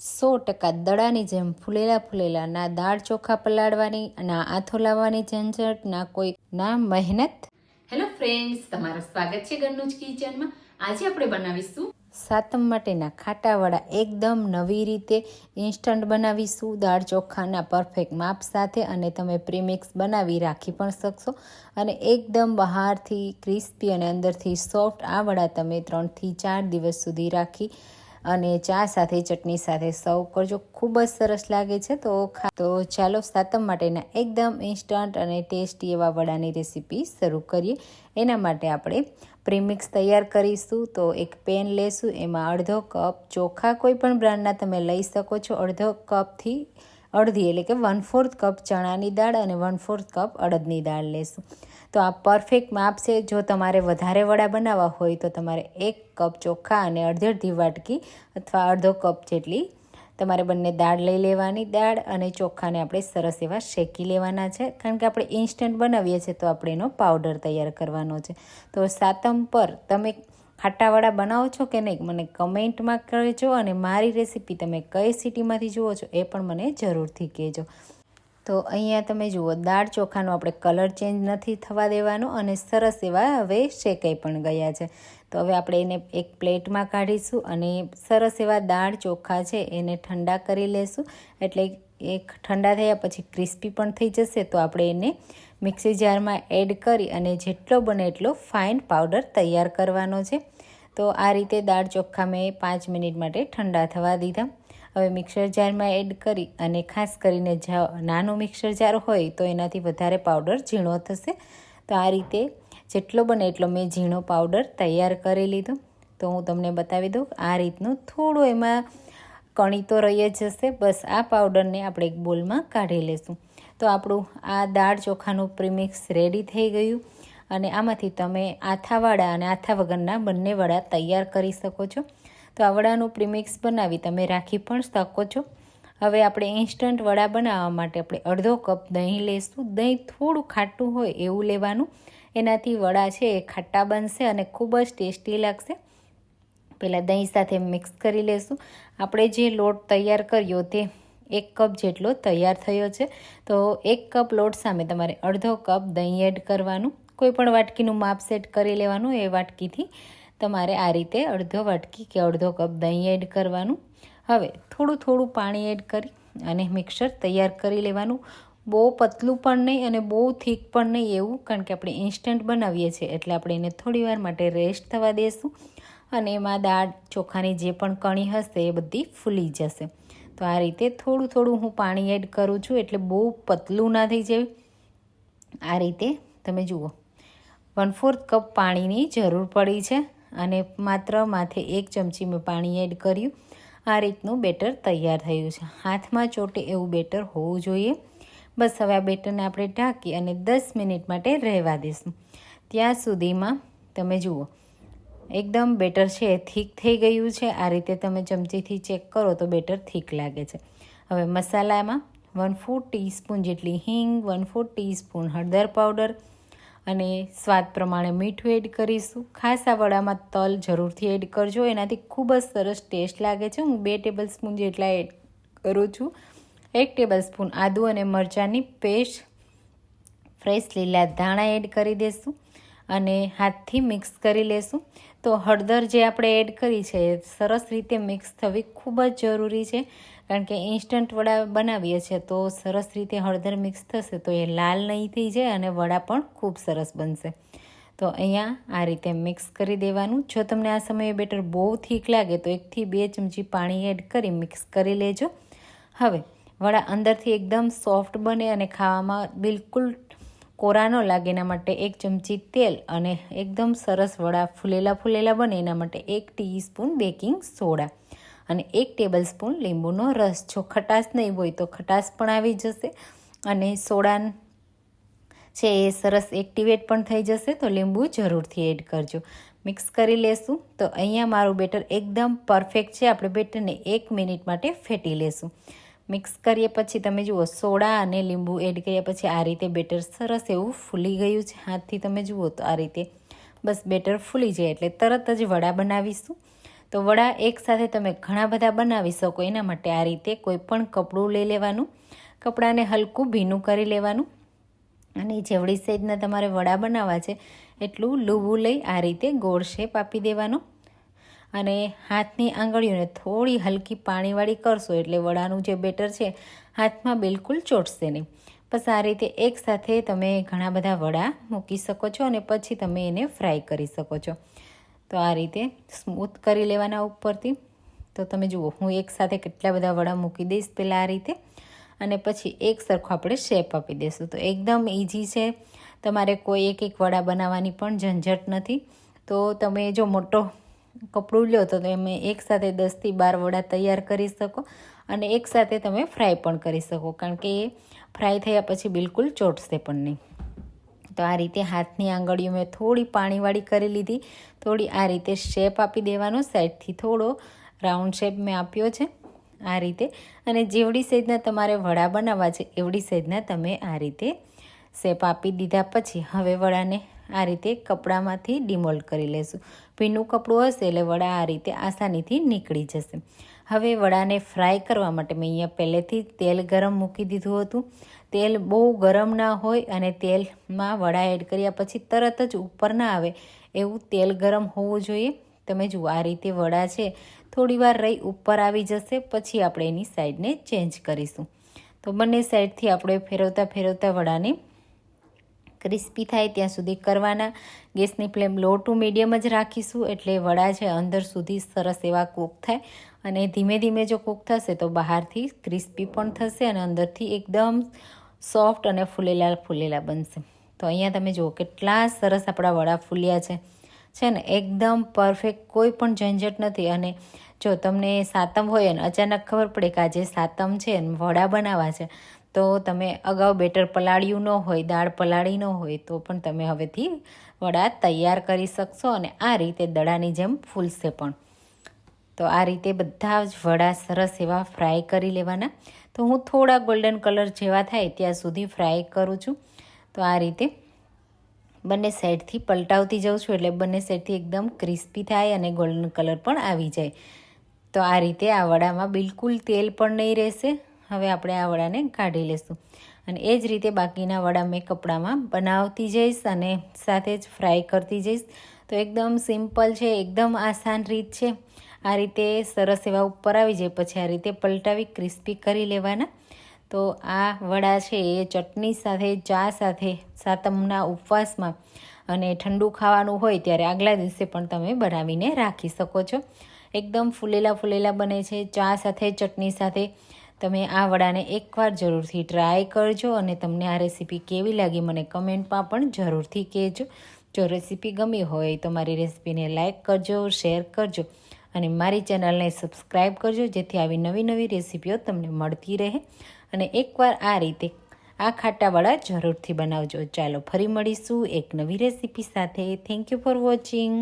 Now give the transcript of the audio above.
સો ટકા દડાની જેમ ફૂલેલા ફૂલેલા ના દાળ ચોખા પલાળવાની ના આથો લાવવાની ઝંઝટ ના કોઈ ના મહેનત. હેલો ફ્રેન્ડ્સ તમારું સ્વાગત છે ઘરનું જ કિચનમાં. આજે આપણે બનાવીશું સાતમ માટેના ખાટાવાળા એકદમ નવી રીતે ઇન્સ્ટન્ટ બનાવીશું. દાળ ચોખાના પરફેક્ટ માપ સાથે અને તમે પ્રીમિક્સ બનાવી રાખી પણ શકશો. અને એકદમ બહારથી ક્રિસ્પી અને અંદરથી સોફ્ટ આ વડા તમે ત્રણથી ચાર દિવસ સુધી રાખી અને ચા સાથે, ચટણી સાથે સર્વ કરજો. ખૂબ જ સરસ લાગે છે. તો ખા તો ચાલો સાતમ માટેના એકદમ ઇન્સ્ટન્ટ અને ટેસ્ટી એવા વડાની રેસીપી શરૂ કરીએ. એના માટે આપણે પ્રીમિક્સ તૈયાર કરીશું. તો એક પેન લેશું. એમાં અડધો કપ ચોખા કોઈ પણ બ્રાન્ડના તમે લઈ શકો છો. અડધો કપથી અડધી એટલે કે વન ફોર્થ કપ ચણાની દાળ અને વન ફોર્થ કપ અડદની દાળ લેશું. તો આ પરફેક્ટ માપ છે. જો તમારે વધારે વડા બનાવવા હોય તો તમારે એક કપ ચોખા અને અડધી અડધી વાટકી અથવા અડધો કપ જેટલી તમારે બંને દાળ લઈ લેવાની. દાળ અને ચોખાને આપણે સરસ એવા શેકી લેવાના છે. કારણ કે આપણે ઇન્સ્ટન્ટ બનાવીએ છીએ તો આપણે એનો પાવડર તૈયાર કરવાનો છે. તો સાતમ પર તમે ખાટાવાળા બનાવો છો કે નહીં, મને કમેન્ટમાં કહેજો અને મારી રેસીપી તમે કઈ સિટીમાંથી જુઓ છો એ પણ મને જરૂરથી કહેજો. તો અહીંયા તમે જુઓ, દાળ ચોખાનો આપણે કલર ચેન્જ નથી થવા દેવાનો અને સરસ એવા હવે શેકાઈ પણ ગયા છે. તો હવે આપણે એને એક પ્લેટમાં કાઢીશું અને સરસ એવા દાળ ચોખા છે એને ઠંડા કરી લેશું. એટલે એક ઠંડા થયા પછી ક્રિસ્પી પણ થઈ જશે તો આપણે એને મિક્સી જારમાં એડ કરી અને જેટલો બને એટલો ફાઇન પાવડર તૈયાર કરવાનો છે. તો આ રીતે દાળ ચોખ્ખા મેં પાંચ મિનિટ માટે ઠંડા થવા દીધા. હવે મિક્સર જારમાં એડ કરી અને ખાસ કરીને નાનો મિક્સર જાર હોય તો એનાથી વધારે પાવડર ઝીણો થશે. તો આ રીતે જેટલો બને એટલો મેં ઝીણો પાવડર તૈયાર કરી લીધો. તો હું તમને બતાવી દઉં, આ રીતનું થોડું એમાં કણી તો રહી જ જશે બસ આ પાવડરને આપણે એક બોલમાં કાઢી લેશું. તો આપણું આ દાળ ચોખાનું પ્રીમિક્સ રેડી થઈ ગયું અને આમાંથી તમે આથાવાળા અને આથા વગરના બંને વડા તૈયાર કરી શકો છો. તો આ વડાનું પ્રીમિક્સ બનાવી તમે રાખી પણ શકો છો. હવે આપણે ઇન્સ્ટન્ટ વડા બનાવવા માટે આપણે અડધો કપ દહીં લઈશું દહીં થોડું ખાટું હોય એવું લેવાનું. એનાથી વડા છે એ ખાટા બનશે અને ખૂબ જ ટેસ્ટી લાગશે. પહેલાં દહીં સાથે મિક્સ કરી લેશું. આપણે જે લોટ તૈયાર કર્યો તે એક કપ જેટલો તૈયાર થયો છે. તો એક કપ લોટ સામે તમારે અડધો કપ દહીં એડ કરવાનું. કોઈપણ વાટકીનું માપ સેટ કરી લેવાનું. એ વાટકીથી તમારે આ રીતે અડધો વાટકી કે અડધો કપ દહીં એડ કરવાનું. હવે થોડું થોડું પાણી એડ કરી અને મિક્સર તૈયાર કરી લેવાનું. બહુ પતલું પણ નહીં અને બહુ થીક પણ નહીં એવું, કારણ કે આપણે ઇન્સ્ટન્ટ બનાવીએ છીએ, એટલે આપણે એને થોડી વાર માટે રેસ્ટ થવા દઈશું અને એમાં દાળ ચોખાની જે પણ કણી હશે એ બધી ફૂલી જશે. તો આ રીતે થોડું થોડું હું પાણી એડ કરું છું, એટલે બહુ પતલું ના થઈ જાય. આ રીતે તમે જુઓ. વન ફોર્થ કપ પાણીની જરૂર પડી છે. અને માત્ર માથે એક ચમચી મેં પાણી એડ કર્યું. આ રીતનું બેટર તૈયાર થયું છે. હાથમાં ચોટે એવું બેટર હોવું જોઈએ. બસ હવે આ બેટરને આપણે ઢાંકી અને દસ મિનિટ માટે રહેવા દઈશું. ત્યાં સુધીમાં તમે જુઓ, એકદમ બેટર છે, થીક થઈ ગયું છે. આ રીતે તમે ચમચીથી ચેક કરો તો બેટર થીક લાગે છે. હવે મસાલામાં વન ફોર ટીસ્પૂન જેટલી હિંગ, વન ફોર ટીસ્પૂન હળદર પાવડર અને સ્વાદ પ્રમાણે મીઠું એડ કરીશું. ખાસ આ વડામાં તલ જરૂરથી એડ કરજો. એનાથી ખૂબ જ સરસ ટેસ્ટ લાગે છે. હું બે ટેબલ સ્પૂન જેટલા એડ કરું છું. એક ટેબલ સ્પૂન આદુ અને મરચાંની પેસ્ટ, ફ્રેશ લીલા ધાણા એડ કરી દઈશું અને હાથથી મિક્સ કરી લેશું. તો હળદર જે આપણે એડ કરી છે, સરસ રીતે મિક્સ થવી ખૂબ જ જરૂરી છે. કારણ કે ઇન્સ્ટન્ટ વડા બનાવીએ છીએ તો સરસ રીતે હળદર મિક્સ થશે તો એ લાલ નહીં થઈ જાય અને વડા પણ ખૂબ સરસ બનશે. તો અહીંયા આ રીતે મિક્સ કરી દેવાનું. જો તમને આ સમયે બેટર બહુ થીક લાગે તો એકથી બે ચમચી પાણી એડ કરી મિક્સ કરી લેજો. હવે, વડા અંદરથી એકદમ સોફ્ટ બને અને ખાવામાં બિલકુલ કોરા ન લાગે એના માટે એક ચમચી તેલ અને એકદમ સરસ વડા ફૂલેલા ફૂલેલા બને એના માટે એક ટીસ્પૂન બેકિંગ સોડા અને એક ટેબલ સ્પૂન લીંબુનો રસ. જો ખટાશ નહીં હોય તો ખટાશ પણ આવી જશે અને સોડા છે એ સરસ એક્ટિવેટ પણ થઈ જશે તો લીંબુ જરૂરથી એડ કરજો. મિક્સ કરી લેશું તો અહીંયા મારું બેટર એકદમ પરફેક્ટ છે. આપણે બેટરને એક મિનિટ માટે ફેટી લેશું. મિક્સ કરીએ પછી તમે જુઓ, સોડા અને લીંબુ એડ કર્યા પછી આ રીતે બેટર સરસ એવું ફૂલી ગયું છે. હાથથી તમે જુઓ તો આ રીતે બસ બેટર ફૂલી જાય એટલે તરત જ વડા બનાવીશું. તો વડા એકસાથે તમે ઘણા બધા બનાવી શકો, એના માટે આ રીતે કોઈ પણ કપડું લઈ લેવાનું, કપડાને હલકું ભીનું કરી લેવાનું. અને જેવડી સાઈઝના તમારે વડા બનાવવા છે, એટલું લૂવું લઈ આ રીતે ગોળ શેપ આપી દેવાનો. અને હાથની આંગળીઓને થોડી હલકી પાણીવાળી કરશો એટલે વડાનું જે બેટર છે, હાથમાં બિલકુલ ચોટશે નહીં. બસ આ રીતે એકસાથે તમે ઘણા બધા વડા મૂકી શકો છો અને પછી તમે એને ફ્રાય કરી શકો છો. તો આ રીતે સ્મૂથ કરી લેવાના ઉપરથી. તો તમે જુઓ, હું એકસાથે કેટલા બધા વડા મૂકી દઈશ પહેલાં આ રીતે. અને પછી એક સરખો આપણે શેપ આપી દઈશું. તો એકદમ ઇઝી છે. તમારે કોઈ એક એક વડા બનાવવાની પણ ઝંઝટ નથી. તો તમે જો મોટો કપડું લો તો તમે એકસાથે દસથી બાર વડા તૈયાર કરી શકો અને એકસાથે તમે ફ્રાય પણ કરી શકો. કારણ કે એ ફ્રાય થયા પછી બિલકુલ ચોટશે પણ નહીં. તો આ રીતે હાથની આંગળીઓ મેં થોડી પાણીવાળી કરી લીધી. થોડી આ રીતે શેપ આપી દેવાનો, સાઈડથી થોડો રાઉન્ડ શેપ મેં આપ્યો છે આ રીતે. અને જેવડી સાઈઝના તમારે વડા બનાવવા છે, એવડી સાઈઝના તમે આ રીતે શેપ આપી દીધા પછી હવે વડાને આ રીતે કપડામાંથી ડિમોલ્ડ કરી લેશું. ભીનું કપડું હશે એટલે વડા આ રીતે આસાનીથી નીકળી જશે. હવે વડાને ફ્રાય કરવા માટે મેં અહીંયા પહેલેથી તેલ ગરમ મૂકી દીધું હતું. તેલ બહુ ગરમ ના હોય અને તેલમાં વડા એડ કર્યા પછી તરત જ ઉપર ના આવે એવું તેલ ગરમ હોવું જોઈએ. તમે જુઓ, આ રીતે વડા છે. થોડી વાર રહી ઉપર આવી જશે, પછી આપણે એની સાઈડને ચેન્જ કરીશું. તો બંને સાઈડથી આપણે ફેરવતા ફેરવતા વડાને ક્રિસ્પી થાય ત્યાં સુધી કરવાના. ગેસની ફ્લેમ લો ટુ મીડિયમ જ રાખીશું એટલે વડા છે અંદર સુધી સરસ એવા કૂક થાય. અને ધીમે ધીમે જો કૂક થશે તો બહારથી ક્રિસ્પી પણ થશે અને અંદરથી એકદમ સોફ્ટ અને ફૂલેલા ફૂલેલા બનશે. તો અહીંયા તમે જુઓ કેટલા સરસ આપણા વડા ફૂલ્યા છે. છે ને, એકદમ પરફેક્ટ કોઈ પણ ઝંઝટ નથી. અને જો તમને સાતમ હોય અને અચાનક ખબર પડે કે આજે સાતમ છે અને વડા બનાવવા છે તો તમે અગાઉ બેટર પલાળ્યું ન હોય, દાળ પલાળી ન હોય, તો પણ તમે હવેથી વડા તૈયાર કરી શકશો અને આ રીતે દડાની જેમ ફૂલશે પણ. તો આ રીતે બધા જ વડા સરસ એવા ફ્રાય કરી લેવાના. તો હું થોડા ગોલ્ડન કલર જેવા થાય ત્યાં સુધી ફ્રાય કરું છું. તો આ રીતે બંને સાઈડથી પલટાવતી જાઉં છું એટલે બંને સાઈડથી એકદમ ક્રિસ્પી થાય અને ગોલ્ડન કલર પણ આવી જાય. તો આ રીતે આ વડામાં બિલકુલ તેલ પણ નહીં રહેશે. હવે આપણે આ વડાને કાઢી લઈશું અને એ જ રીતે બાકીના વડા મેં કપડામાં બનાવતી જઈશ અને સાથે જ ફ્રાય કરતી જઈશ. તો એકદમ સિમ્પલ છે, એકદમ આસાન રીત છે. આ રીતે સરસ એવા ઉપર આવી જાય, પછી આ રીતે પલટાવી ક્રિસ્પી કરી લેવાના. તો આ વડા છે એ ચટણી સાથે, ચા સાથે, સાતમના ઉપવાસમાં અને ઠંડુ ખાવાનું હોય ત્યારે આગલા દિવસે પણ તમે બનાવીને રાખી શકો છો. એકદમ ફૂલેલા ફૂલેલા બને છે, ચા સાથે, ચટણી સાથે. તમે આ વડાને એકવાર જરૂરથી ટ્રાય કરજો અને તમને આ રેસીપી કેવી લાગી મને કમેન્ટમાં પણ જરૂરથી કહેજો. જો રેસીપી ગમી હોય તો મારી રેસીપીને લાઇક કરજો શેર કરજો અને મારી ચેનલને સબસ્ક્રાઈબ કરજો જેથી આવી નવી નવી રેસીપીઓ તમને મળતી રહે. અને એકવાર આ રીતે આ ખાટાવાળા જરૂરથી બનાવજો. ચાલો ફરી મળીશું એક નવી રેસીપી સાથે. Thank you for watching